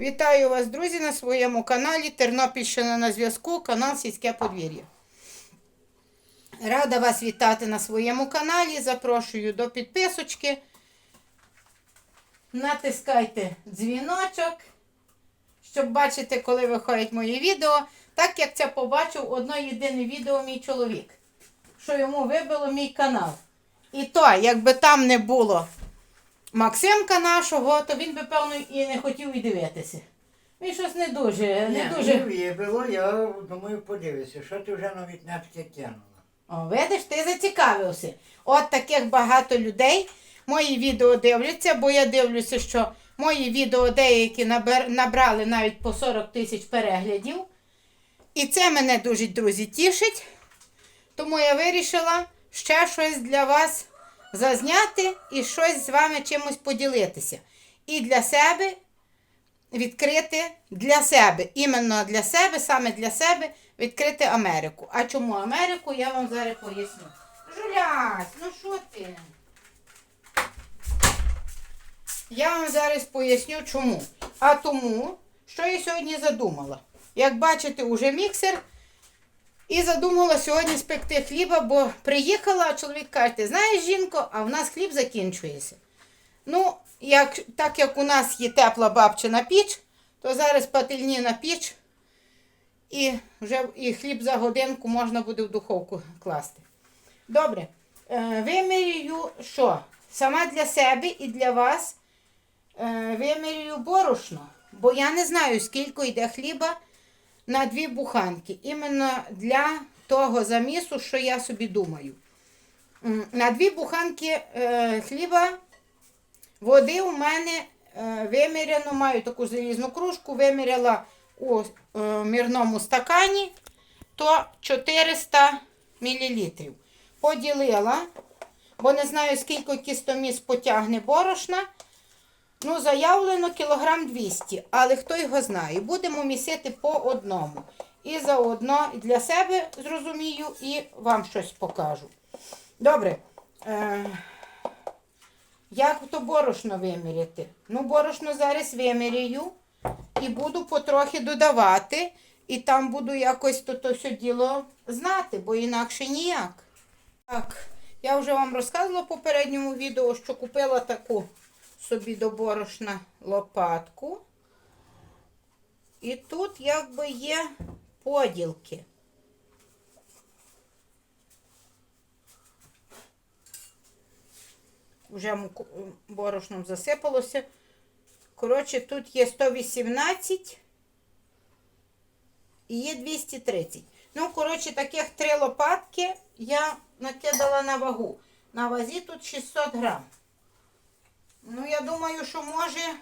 Вітаю вас, друзі, на своєму каналі Тернопільщина на зв'язку, канал Сільське подвір'я. Рада вас вітати на своєму каналі. Запрошую до підписочки. Натискайте дзвіночок, щоб бачити, коли виходять мої відео. Так як це побачив одно єдине відео мій чоловік, що йому вибило мій канал. І то, якби там не було Максимка нашого, то він би, певно, і не хотів і дивитися. Він щось не дуже, не дуже. не виявило, я думаю, подивися, що ти вже навіть не таке тягнула. О, видиш, ти зацікавився. От таких багато людей мої відео дивляться, бо я дивлюся, що мої відео деякі набрали навіть по 40 тисяч переглядів. І це мене дуже, друзі, тішить. Тому я вирішила ще щось для вас зазняти і щось з вами чимось поділитися. І для себе відкрити для себе, іменно для себе, саме для себе відкрити Америку. А чому Америку, я вам зараз поясню. Жулясь, ну що ти? Я вам зараз поясню чому. А тому, що я сьогодні задумала. Як бачите, уже міксер. І задумала сьогодні спекти хліба, бо приїхала, а чоловік каже, ти знаєш, жінко, а в нас хліб закінчується. Ну, як, так як у нас є тепла бабчина піч, то зараз пательні на піч, і вже і хліб за годинку можна буде в духовку класти. Добре. Е, вимірюю що? Сама для себе і для вас е, вимірюю борошно, бо я не знаю, скільки йде хліба на дві буханки. Іменно для того замісу, що я собі думаю. На дві буханки е, хліба води у мене е, виміряно, маю таку залізну кружку, виміряла у е, мірному стакані, то 400 мл. Поділила, бо не знаю, скільки кістоміс потягне борошна. Ну, заявлено кілограм 200, але хто його знає. Будемо місити по одному. І заодно для себе зрозумію і вам щось покажу. Добре. Е, як то борошно виміряти? Ну, борошно зараз виміряю і буду потрохи додавати. І там буду якось то, то все діло знати, бо інакше ніяк. Так, я вже вам розказувала в попередньому відео, що купила таку собі до борошна лопатку. І тут якби є поділки. Вже борошном засипалося. Коротше, тут є 118 і є 230. Ну, коротше, таких три лопатки я накидала на вагу. На вазі тут 600 грам. Ну, я думаю, що може,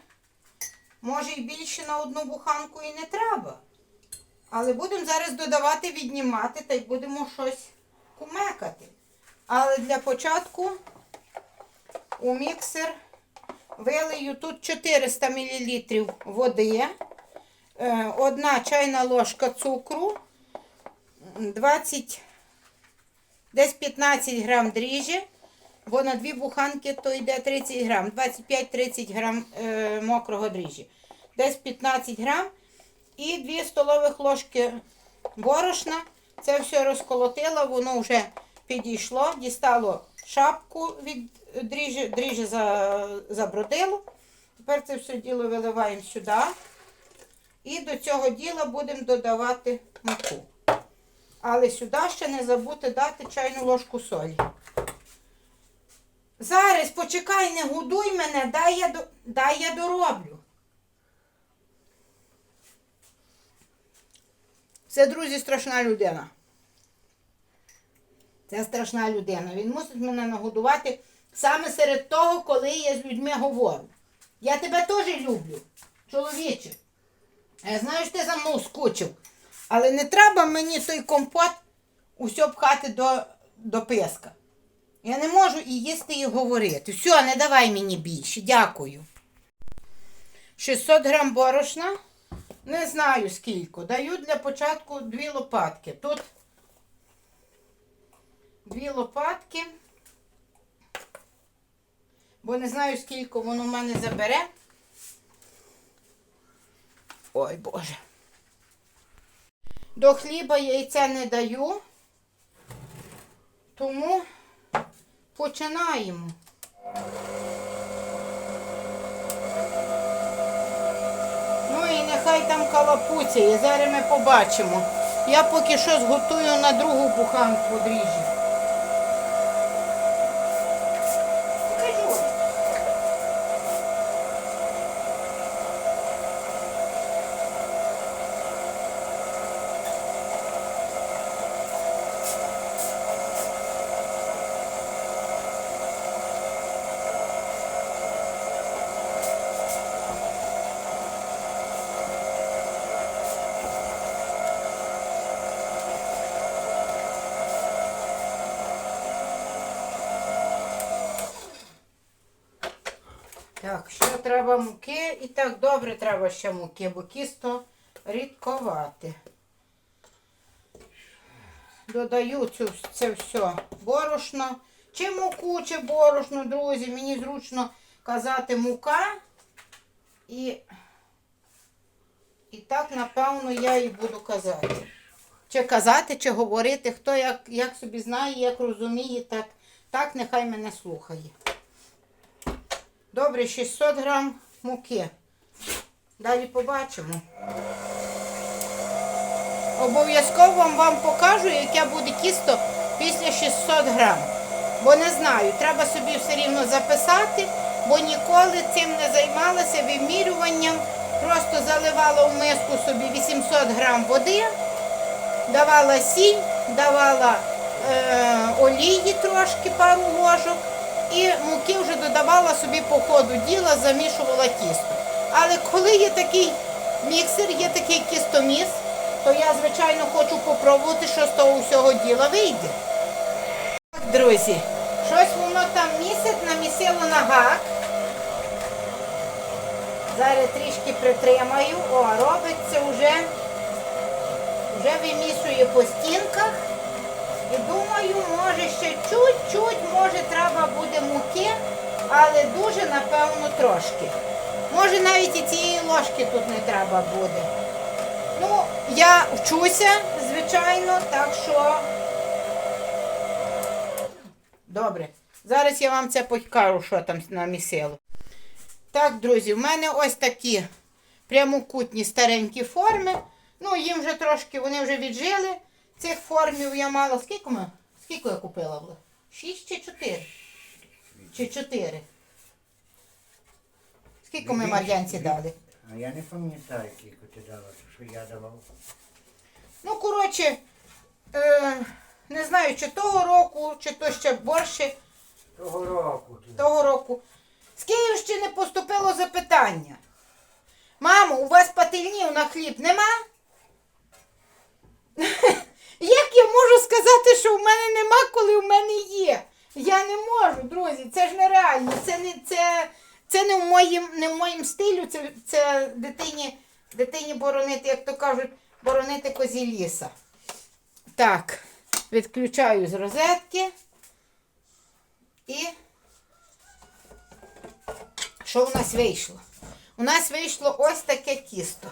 може і більше на одну буханку і не треба. Але будемо зараз додавати, віднімати та й будемо щось кумекати. Але для початку у міксер вилию тут 400 мл води, е, одна чайна ложка цукру, 20, десь 15 грам дріжджі, бо на дві буханки то йде 30 грам, 25-30 грам е, мокрого дріжджі, десь 15 грам і 2 столових ложки борошна. Це все розколотила, воно вже підійшло, дістало шапку від дріжджі, дріжджі за, забродило. Тепер це все діло виливаємо сюди. І до цього діла будемо додавати муку. Але сюди ще не забути дати чайну ложку солі. Зараз почекай, не годуй мене, дай я, дай я дороблю. Це, друзі, страшна людина. Це страшна людина. Він мусить мене нагодувати саме серед того, коли я з людьми говорю. Я тебе теж люблю, чоловіче. Я знаю, що ти за мною скучив. Але не треба мені той компот усе пхати до, до писка. Я не можу і їсти, і говорити. Все, не давай мені більше. Дякую. 600 грам борошна. Не знаю скільки. Даю для початку дві лопатки. Тут дві лопатки. Бо не знаю, скільки воно в мене забере. Ой Боже. До хліба яйця не даю. Тому починаємо. Ну і нехай там калапуція, зараз ми побачимо. Я поки що зготую на другу буханку дріжджі. Так, ще треба муки. І так добре треба ще муки, бо кісто рідковате. Додаю цю, це все борошно. Чи муку, чи борошно, друзі. Мені зручно казати мука. І, і так, напевно, я і буду казати. Чи казати, чи говорити, хто як, як собі знає, як розуміє, так, так нехай мене слухає. Добре, 600 грам муки. Далі побачимо. Обов'язково вам, покажу, яке буде тісто після 600 грам. Бо не знаю, треба собі все рівно записати, бо ніколи цим не займалася вимірюванням. Просто заливала в миску собі 800 грам води, давала сіль, давала е, олії трошки, пару ложок. І муки вже додавала собі по ходу діла, замішувала тісто. Але коли є такий міксер, є такий кістоміс, то я, звичайно, хочу попробувати, що з того всього діла вийде. Так, Друзі, щось воно там місяць намісило на гак. Зараз трішки притримаю. О, робиться вже, вже вимішує по стінках. І думаю, може ще чуть-чуть, може треба буде муки, але дуже, напевно, трошки. Може навіть і цієї ложки тут не треба буде. Ну, я вчуся, звичайно, так що. Добре. Зараз я вам це покажу, що там намісило. Так, друзі, в мене ось такі прямокутні старенькі форми. Ну, їм вже трошки, вони вже віджили. Цих формів я мала. Скільки ми? Скільки я купила? Шість чи чотири? Чи чотири? Скільки ми Мар'янці дали? А я не пам'ятаю, скільки ти дала, що я давав. Ну, коротше, е, не знаю, чи того року, чи то ще борше Того року. ти. того року. З Київщини поступило запитання. Мамо, у вас пательнів на хліб нема? Як я можу сказати, що в мене нема, коли в мене є? Я не можу, друзі, це ж нереально. Це не, це, це не, в моїм, не в моїм стилю, це, це дитині, дитині боронити, як то кажуть, боронити козі ліса. Так, відключаю з розетки. І що у нас вийшло? У нас вийшло ось таке тісто.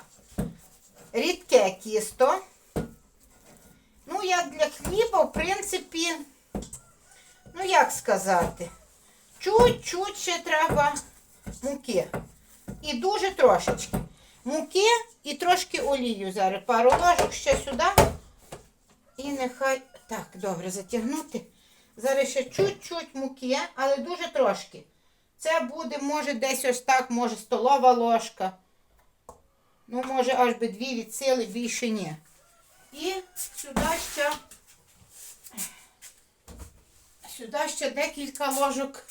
Рідке тісто. Ну, як для хліба, в принципі, ну як сказати, чуть-чуть ще треба муки. І дуже трошечки. Муки і трошки олію зараз. Пару ложок ще сюди. І нехай. Так, добре, затягнути. Зараз ще чуть-чуть муки, але дуже трошки. Це буде, може, десь ось так, може, столова ложка. Ну, може, аж би дві від сили, більше ні. І сюди ще, сюди ще декілька ложок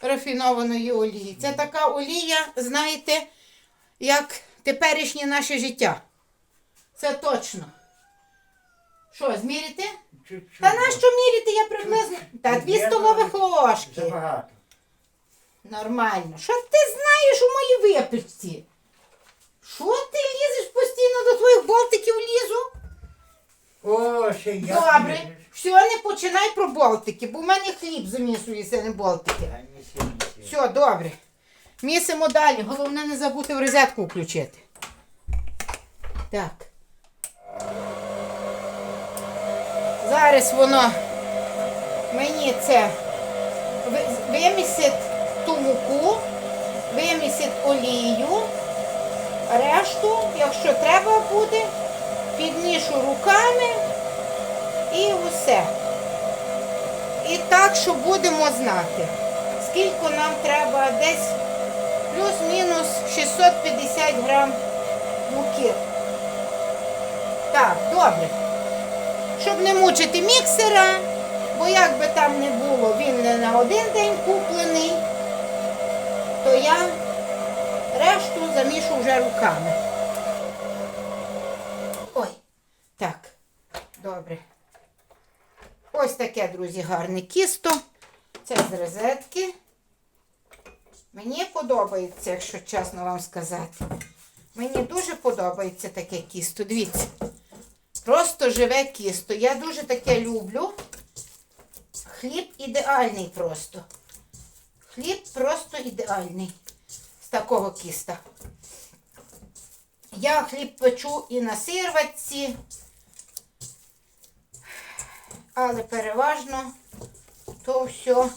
рафінованої олії. Це така олія, знаєте, як теперішнє наше життя. Це точно. Що, змірите? Чуть-чуть. Та на що міряти? Я приблизно. Та дві столових ложки. Забагато. Нормально. Що ти знаєш у моїй випічці? Що ти лізеш постійно до твоїх болтиків лізу? О, ще я. Добре. Все, не починай про болтики, бо в мене хліб замісується, не болтики. Все, добре. Місимо далі. Головне не забути в розетку включити. Так. Зараз воно мені це ви- вимісить ту муку, вимісить олію, решту, якщо треба буде, підмішу руками і усе. І так, що будемо знати, скільки нам треба десь плюс-мінус 650 грам муки. Так, добре. Щоб не мучити міксера, бо як би там не було, він не на один день куплений, то я решту замішу вже руками. Ой, так, добре. Ось таке, друзі, гарне кісто. Це з розетки. Мені подобається, якщо чесно вам сказати. Мені дуже подобається таке кісто. Дивіться. Просто живе кісто. Я дуже таке люблю. Хліб ідеальний просто. Хліб просто ідеальний з такого кіста. Я хліб печу і на сирватці, але переважно то все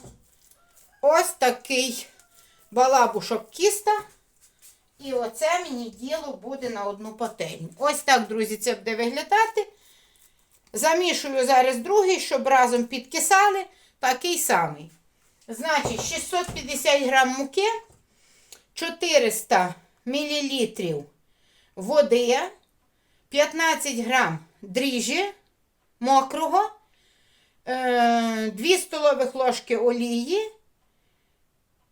ось такий балабушок кіста. І оце мені діло буде на одну пательню. Ось так, друзі, це буде виглядати. Замішую зараз другий, щоб разом підкисали. Такий самий. Значить, 650 грам муки, 400 мл води, 15 грам дріжджі мокрого, 2 столових ложки олії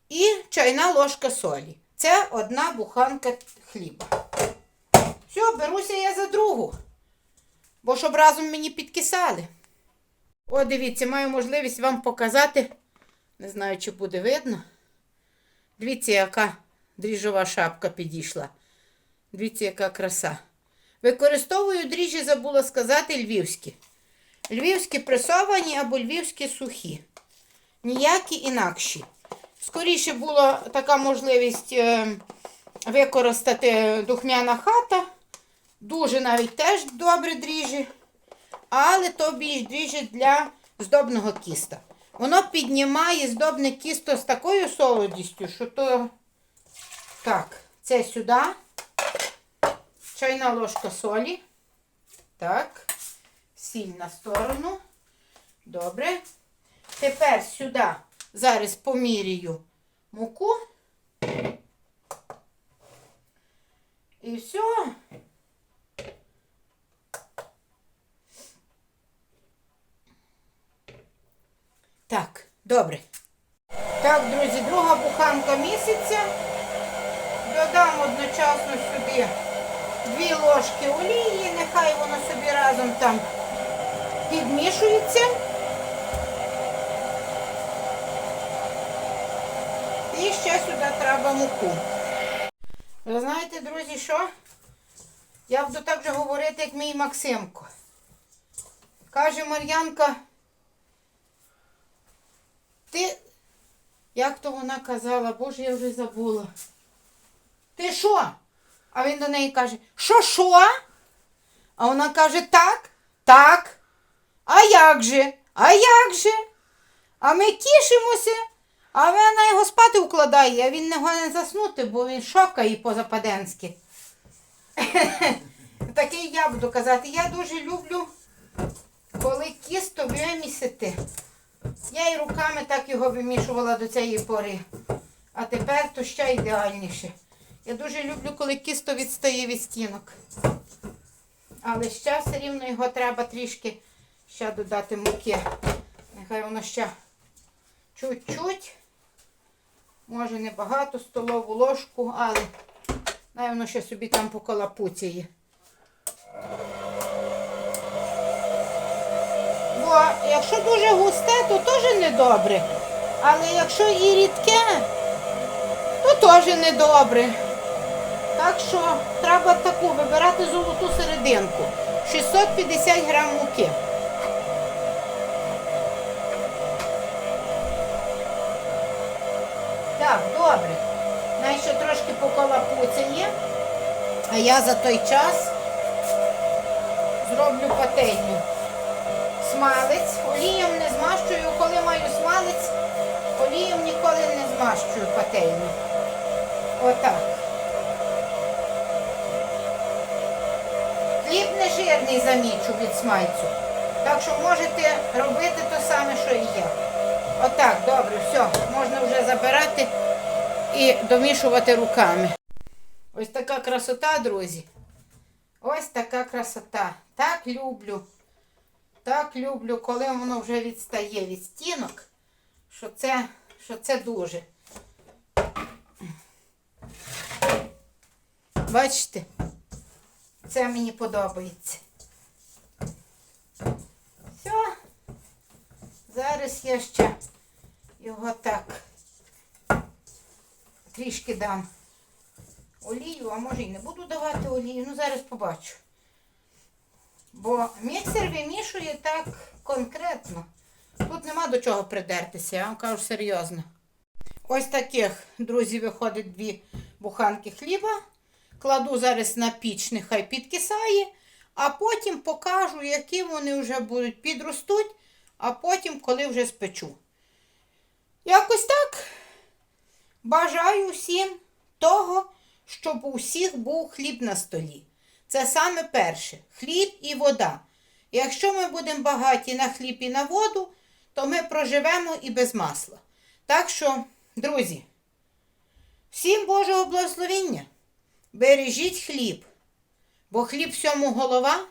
і чайна ложка солі. Це одна буханка хліба. Все, беруся я за другу. Бо щоб разом мені підкисали. О, дивіться, маю можливість вам показати. Не знаю, чи буде видно. Дивіться, яка дріжджова шапка підійшла. Дивіться, яка краса. Використовую дріжджі, забула сказати, львівські. Львівські пресовані або львівські сухі. Ніякі інакші. Скоріше була така можливість е, використати духмяна хата. Дуже навіть теж добре дріжджі. Але то більш дріжджі для здобного кіста. Воно піднімає здобне кісто з такою солодістю, що то. Так, це сюди. Чайна ложка солі. Так. Сіль на сторону. Добре. Тепер сюди зараз помірюю муку. І все. Так, добре. Так, друзі, друга буханка місяця. Додам одночасно сюди дві ложки олії, нехай воно собі разом там підмішується. І ще сюди треба муку. Ви знаєте, друзі, що? Я буду так же говорити, як мій Максимко. Каже Мар'янка, ти, як то вона казала, боже, я вже забула. Ти що? А він до неї каже, що що? А вона каже, так, так. А як же? А як же? А ми тішимося, а вона його спати укладає, а він не гone заснути, бо він шокає по-западенськи. Такий я буду казати. Я дуже люблю, коли кісто вимісити. Я і руками так його вимішувала до цієї пори. А тепер то ще ідеальніше. Я дуже люблю, коли кісто відстає від стінок. Але ще все рівно його треба трішки ще додати муки. Нехай воно ще чуть-чуть. Може не багато столову ложку, але най воно ще собі там поколапуціє. Бо якщо дуже густе, то теж недобре. Але якщо і рідке, то теж недобре. Так що треба таку вибирати золоту серединку. 650 грам муки. Так, добре. Най ще трошки поколапуцяє. А я за той час зроблю пательню. Смалець. Олієм не змащую, коли маю смалець, олієм ніколи не змащую пательню. Отак. Хліб не жирний замічу від смальцю. Так що можете робити те саме, що і я. Отак, добре, все, можна вже забирати і домішувати руками. Ось така красота, друзі. Ось така красота. Так люблю. Так люблю, коли воно вже відстає від стінок, що це, що це дуже. Бачите? Це мені подобається. Все. Зараз я ще його так трішки дам олію, а може і не буду давати олію. Ну, зараз побачу. Бо міксер вимішує так конкретно. Тут нема до чого придертися, я вам кажу серйозно. Ось таких, друзі, виходить дві буханки хліба. Кладу зараз на піч, нехай підкисає, а потім покажу, які вони вже будуть підростуть, а потім, коли вже спечу. Якось так. Бажаю всім того, щоб у всіх був хліб на столі. Це саме перше хліб і вода. Якщо ми будемо багаті на хліб і на воду, то ми проживемо і без масла. Так що, друзі, всім Божого благословення. Бережіть хліб, бо хліб всьому голова.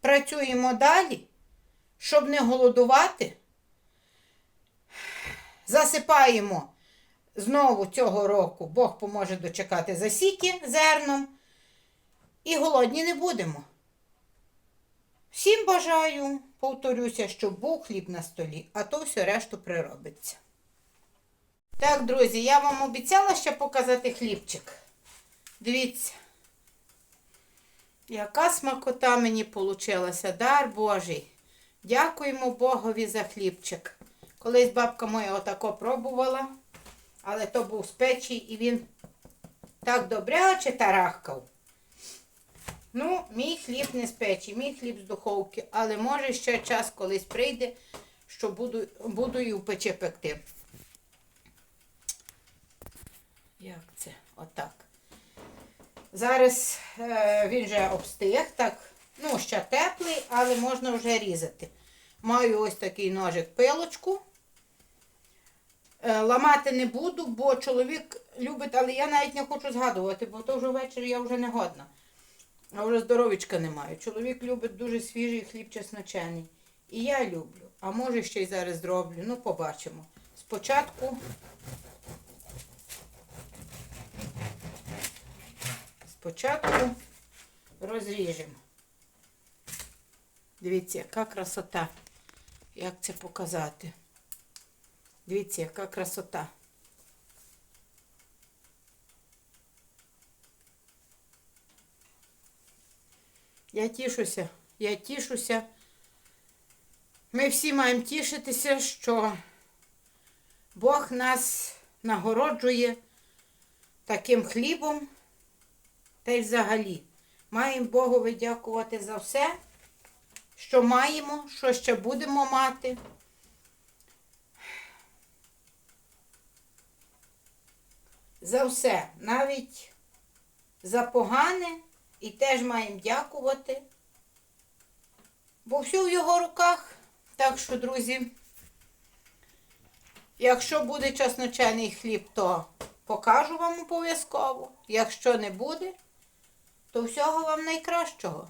Працюємо далі, щоб не голодувати. Засипаємо знову цього року, Бог поможе дочекати засіки зерном. І голодні не будемо. Всім бажаю, повторюся, щоб був хліб на столі, а то все решту приробиться. Так, друзі, я вам обіцяла ще показати хлібчик. Дивіться, яка смакота мені получилася, дар Божий. Дякуємо Богові за хлібчик. Колись бабка моя отако пробувала, але то був з печі і він так добряче тарахкав. Ну, мій хліб не з печі, мій хліб з духовки, але може ще час колись прийде, що буду, буду і в печі пекти. Як це? Отак. Зараз е, він вже обстиг, так, ну, ще теплий, але можна вже різати. Маю ось такий ножик пилочку. Е, ламати не буду, бо чоловік любить, але я навіть не хочу згадувати, бо то вже ввечері я вже не годна. А вже здоровічка не маю. Чоловік любить дуже свіжий хліб чесночений. І я люблю. А може ще й зараз зроблю. Ну, побачимо. Спочатку. Спочатку розріжемо. Дивіться, яка красота. Як це показати? Дивіться, яка красота. Я тішуся, я тішуся. Ми всі маємо тішитися, що Бог нас нагороджує таким хлібом. Та й взагалі маємо Богові дякувати за все, що маємо, що ще будемо мати. За все, навіть за погане, і теж маємо дякувати, бо все в його руках. Так що, друзі, якщо буде чесночений хліб, то покажу вам обов'язково. Якщо не буде, то всього вам найкращого.